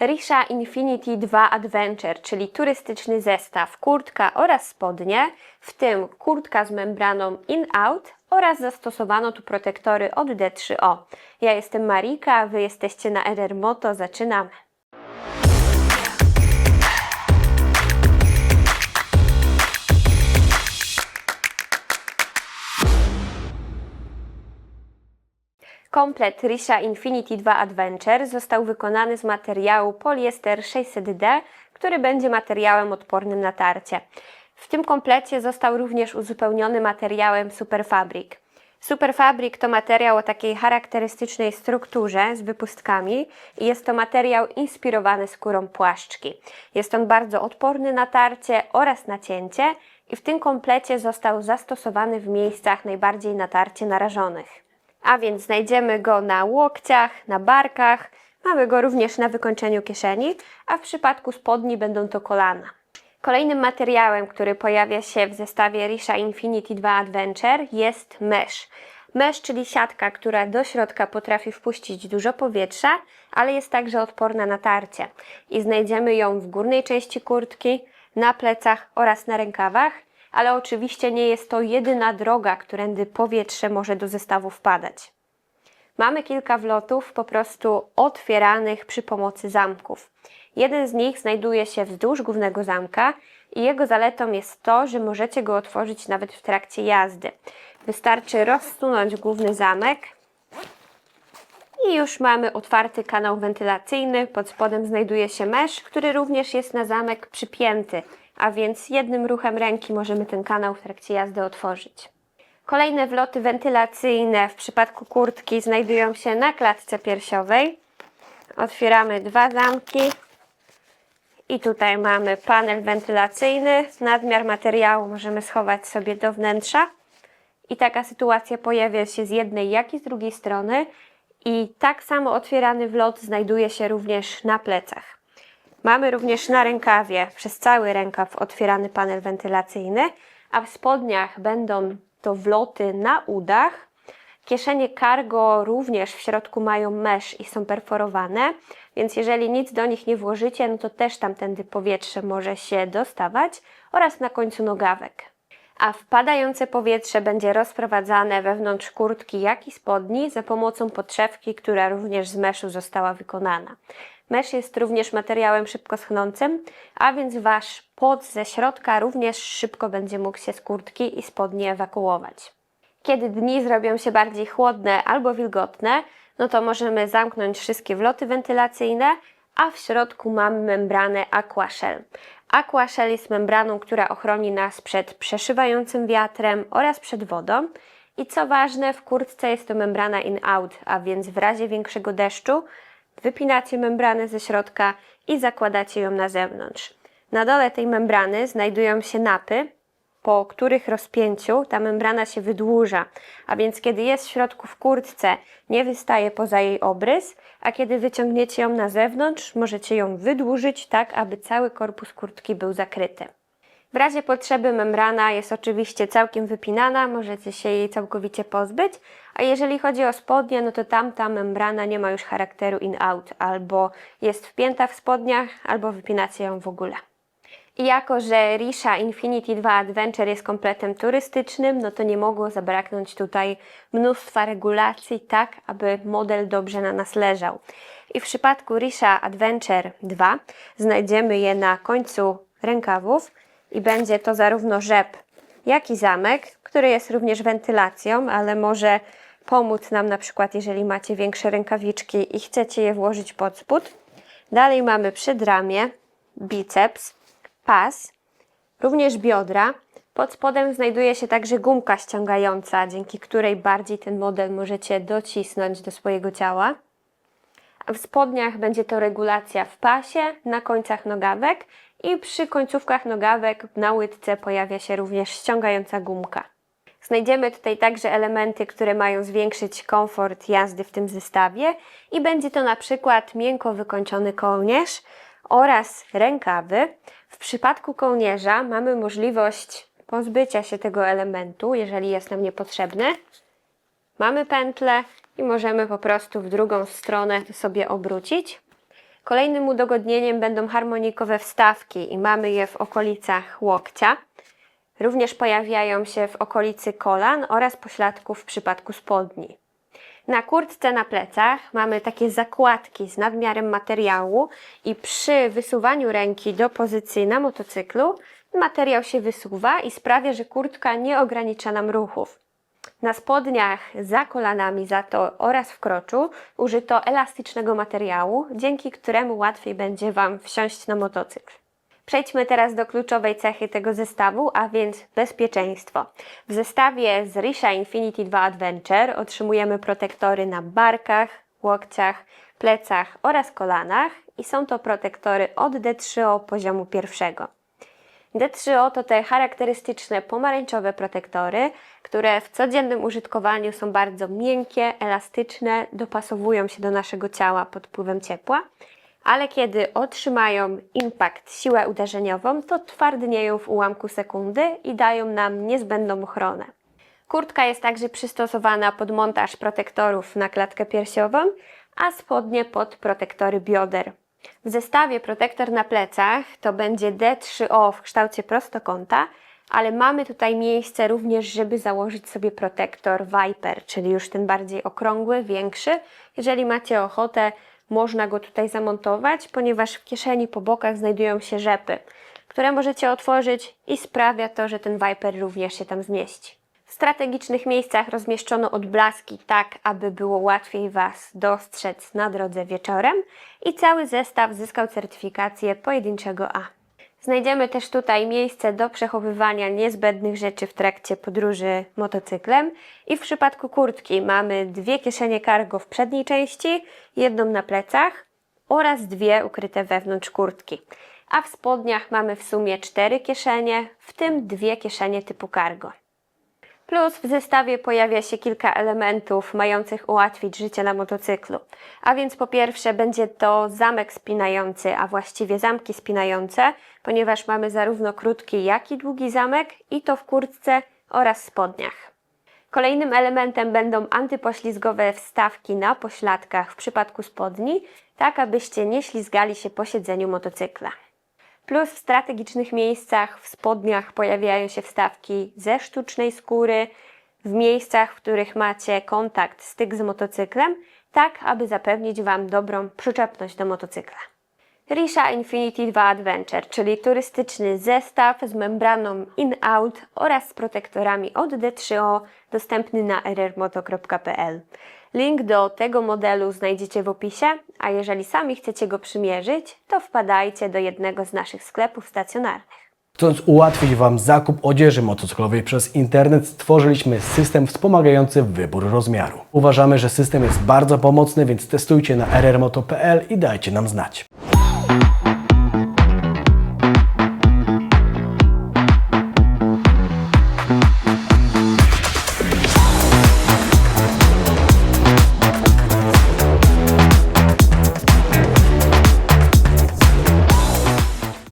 Risha Infinity 2 Adventure, czyli turystyczny zestaw, kurtka oraz spodnie, w tym kurtka z membraną in-out oraz zastosowano tu protektory od D3O. Ja jestem Marika, Wy jesteście na RR Moto, zaczynamy. Komplet Risha Infinity 2 Adventure został wykonany z materiału poliester 600D, który będzie materiałem odpornym na tarcie. W tym komplecie został również uzupełniony materiałem Superfabric. Superfabric to materiał o takiej charakterystycznej strukturze z wypustkami i jest to materiał inspirowany skórą płaszczki. Jest on bardzo odporny na tarcie oraz na cięcie i w tym komplecie został zastosowany w miejscach najbardziej na tarcie narażonych a więc znajdziemy go na łokciach, na barkach, mamy go również na wykończeniu kieszeni, a w przypadku spodni będą to kolana. Kolejnym materiałem, który pojawia się w zestawie Risha Infinity 2 Adventure jest mesh. Mesh, czyli siatka, która do środka potrafi wpuścić dużo powietrza, ale jest także odporna na tarcie. I znajdziemy ją w górnej części kurtki, na plecach oraz na rękawach, ale oczywiście nie jest to jedyna droga, którędy powietrze może do zestawu wpadać. Mamy kilka wlotów po prostu otwieranych przy pomocy zamków. Jeden z nich znajduje się wzdłuż głównego zamka i jego zaletą jest to, że możecie go otworzyć nawet w trakcie jazdy. Wystarczy rozsunąć główny zamek i już mamy otwarty kanał wentylacyjny. Pod spodem znajduje się mesh, który również jest na zamek przypięty, a więc jednym ruchem ręki możemy ten kanał w trakcie jazdy otworzyć. Kolejne wloty wentylacyjne w przypadku kurtki znajdują się na klatce piersiowej. Otwieramy dwa zamki i tutaj mamy panel wentylacyjny. Nadmiar materiału możemy schować sobie do wnętrza. I taka sytuacja pojawia się z jednej, jak i z drugiej strony. I tak samo otwierany wlot znajduje się również na plecach. Mamy również na rękawie, przez cały rękaw otwierany panel wentylacyjny, a w spodniach będą to wloty na udach. Kieszenie cargo również w środku mają mesh i są perforowane, więc jeżeli nic do nich nie włożycie, no to też tamtędy powietrze może się dostawać oraz na końcu nogawek. A wpadające powietrze będzie rozprowadzane wewnątrz kurtki, jak i spodni za pomocą podszewki, która również z meszu została wykonana. Mesz jest również materiałem szybko schnącym, a więc Wasz pot ze środka również szybko będzie mógł się z kurtki i spodni ewakuować. Kiedy dni zrobią się bardziej chłodne albo wilgotne, no to możemy zamknąć wszystkie wloty wentylacyjne, a w środku mamy membranę Aquashell. Aquashell jest membraną, która ochroni nas przed przeszywającym wiatrem oraz przed wodą. I co ważne, w kurtce jest to membrana in-out, a więc w razie większego deszczu wypinacie membranę ze środka i zakładacie ją na zewnątrz. Na dole tej membrany znajdują się napy, po których rozpięciu ta membrana się wydłuża, a więc kiedy jest w środku w kurtce, nie wystaje poza jej obrys, a kiedy wyciągniecie ją na zewnątrz, możecie ją wydłużyć tak, aby cały korpus kurtki był zakryty. W razie potrzeby membrana jest oczywiście całkiem wypinana, możecie się jej całkowicie pozbyć, a jeżeli chodzi o spodnie, no to tamta membrana nie ma już charakteru in-out, albo jest wpięta w spodniach, albo wypinacie ją w ogóle. I jako, że Risha Infinity 2 Adventure jest kompletem turystycznym, no to nie mogło zabraknąć tutaj mnóstwa regulacji, tak aby model dobrze na nas leżał. I w przypadku Risha Adventure 2 znajdziemy je na końcu rękawów i będzie to zarówno rzep, jak i zamek, który jest również wentylacją, ale może pomóc nam na przykład, jeżeli macie większe rękawiczki i chcecie je włożyć pod spód. Dalej mamy przedramię, biceps, pas, również biodra. Pod spodem znajduje się także gumka ściągająca, dzięki której bardziej ten model możecie docisnąć do swojego ciała. W spodniach będzie to regulacja w pasie, na końcach nogawek i przy końcówkach nogawek na łydce pojawia się również ściągająca gumka. Znajdziemy tutaj także elementy, które mają zwiększyć komfort jazdy w tym zestawie i będzie to na przykład miękko wykończony kołnierz oraz rękawy. W przypadku kołnierza mamy możliwość pozbycia się tego elementu, jeżeli jest nam niepotrzebny. Mamy pętlę i możemy po prostu w drugą stronę sobie obrócić. Kolejnym udogodnieniem będą harmonikowe wstawki i mamy je w okolicach łokcia. Również pojawiają się w okolicy kolan oraz pośladków w przypadku spodni. Na kurtce na plecach mamy takie zakładki z nadmiarem materiału i przy wysuwaniu ręki do pozycji na motocyklu materiał się wysuwa i sprawia, że kurtka nie ogranicza nam ruchów. Na spodniach za kolanami za to oraz w kroczu użyto elastycznego materiału, dzięki któremu łatwiej będzie Wam wsiąść na motocykl. Przejdźmy teraz do kluczowej cechy tego zestawu, a więc bezpieczeństwo. W zestawie z Risha Infinity 2 Adventure otrzymujemy protektory na barkach, łokciach, plecach oraz kolanach i są to protektory od D3O poziomu pierwszego. D3O to te charakterystyczne pomarańczowe protektory, które w codziennym użytkowaniu są bardzo miękkie, elastyczne, dopasowują się do naszego ciała pod wpływem ciepła, ale kiedy otrzymają impact, siłę uderzeniową, to twardnieją w ułamku sekundy i dają nam niezbędną ochronę. Kurtka jest także przystosowana pod montaż protektorów na klatkę piersiową, a spodnie pod protektory bioder. W zestawie protektor na plecach to będzie D3O w kształcie prostokąta, ale mamy tutaj miejsce również, żeby założyć sobie protektor Viper, czyli już ten bardziej okrągły, większy. Jeżeli macie ochotę, można go tutaj zamontować, ponieważ w kieszeni po bokach znajdują się rzepy, które możecie otworzyć i sprawia to, że ten Viper również się tam zmieści. W strategicznych miejscach rozmieszczono odblaski tak, aby było łatwiej Was dostrzec na drodze wieczorem i cały zestaw zyskał certyfikację pojedynczego A. Znajdziemy też tutaj miejsce do przechowywania niezbędnych rzeczy w trakcie podróży motocyklem i w przypadku kurtki mamy dwie kieszenie cargo w przedniej części, jedną na plecach oraz dwie ukryte wewnątrz kurtki. A w spodniach mamy w sumie cztery kieszenie, w tym dwie kieszenie typu cargo. Plus w zestawie pojawia się kilka elementów mających ułatwić życie na motocyklu. A więc po pierwsze będzie to zamek spinający, a właściwie zamki spinające, ponieważ mamy zarówno krótki, jak i długi zamek i to w kurtce oraz spodniach. Kolejnym elementem będą antypoślizgowe wstawki na pośladkach w przypadku spodni, tak abyście nie ślizgali się po siedzeniu motocykla. Plus w strategicznych miejscach w spodniach pojawiają się wstawki ze sztucznej skóry, w miejscach, w których macie kontakt, styk z motocyklem, tak aby zapewnić Wam dobrą przyczepność do motocykla. Risha Infinity 2 Adventure, czyli turystyczny zestaw z membraną in-out oraz z protektorami od D3O, dostępny na rrmoto.pl. Link do tego modelu znajdziecie w opisie, a jeżeli sami chcecie go przymierzyć, to wpadajcie do jednego z naszych sklepów stacjonarnych. Chcąc ułatwić Wam zakup odzieży motocyklowej przez internet, stworzyliśmy system wspomagający wybór rozmiaru. Uważamy, że system jest bardzo pomocny, więc testujcie na rrmoto.pl i dajcie nam znać.